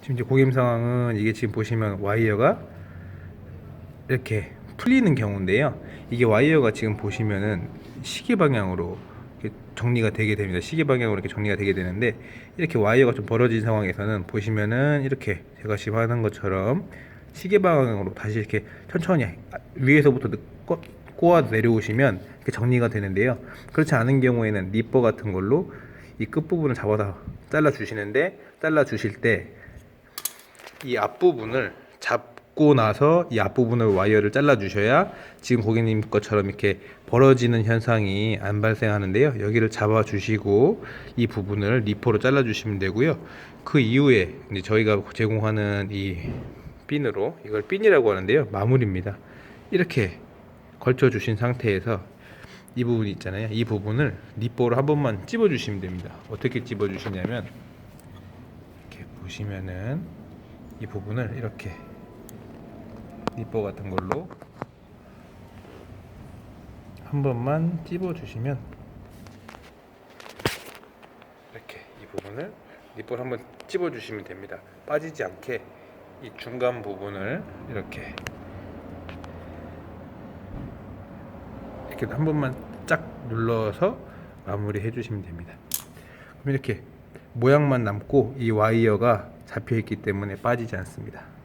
지금 이제 고객님 상황은 이게 지금 보시면 와이어가 이렇게 풀리는 경우인데요. 이게 와이어가 지금 보시면은 시계 방향으로 정리가 되게 됩니다. 시계 방향으로 이렇게 정리가 되게 되는데 이렇게 와이어가 좀 벌어진 상황에서는 보시면은 이렇게 제가 지금 하는 것처럼 시계 방향으로 다시 이렇게 천천히 위에서부터 꼬- 꼬아 내려오시면 이렇게 정리가 되는데요. 그렇지 않은 경우에는 니퍼 같은 걸로 이 끝부분을 잡아서 잘라 주시는데 잘라 주실 때 이 앞부분을 잡고 나서 이 앞부분을 와이어를 잘라 주셔야 지금 고객님 것처럼 이렇게 벌어지는 현상이 안 발생하는데요. 여기를 잡아 주시고 이 부분을 리포로 잘라 주시면 되고요. 그 이후에 이제 저희가 제공하는 이 핀으로 이걸 핀이라고 하는데요. 마무리입니다. 이렇게 걸쳐 주신 상태에서 이 부분 있잖아요. 이 부분을 니뽀로 한 번만 찝어 주시면 됩니다. 어떻게 찝어 주시냐면 이렇게 보시면은 이 부분을 이렇게 니뽀 같은 걸로 한 번만 찝어 주시면 이렇게 이 부분을 니뽀를 한번 찝어 주시면 됩니다. 빠지지 않게 이 중간 부분을 이렇게 이렇게 한 번만 쫙 눌러서 마무리 해주시면 됩니다. 그럼 이렇게 모양만 남고 이 와이어가 잡혀 있기 때문에 빠지지 않습니다.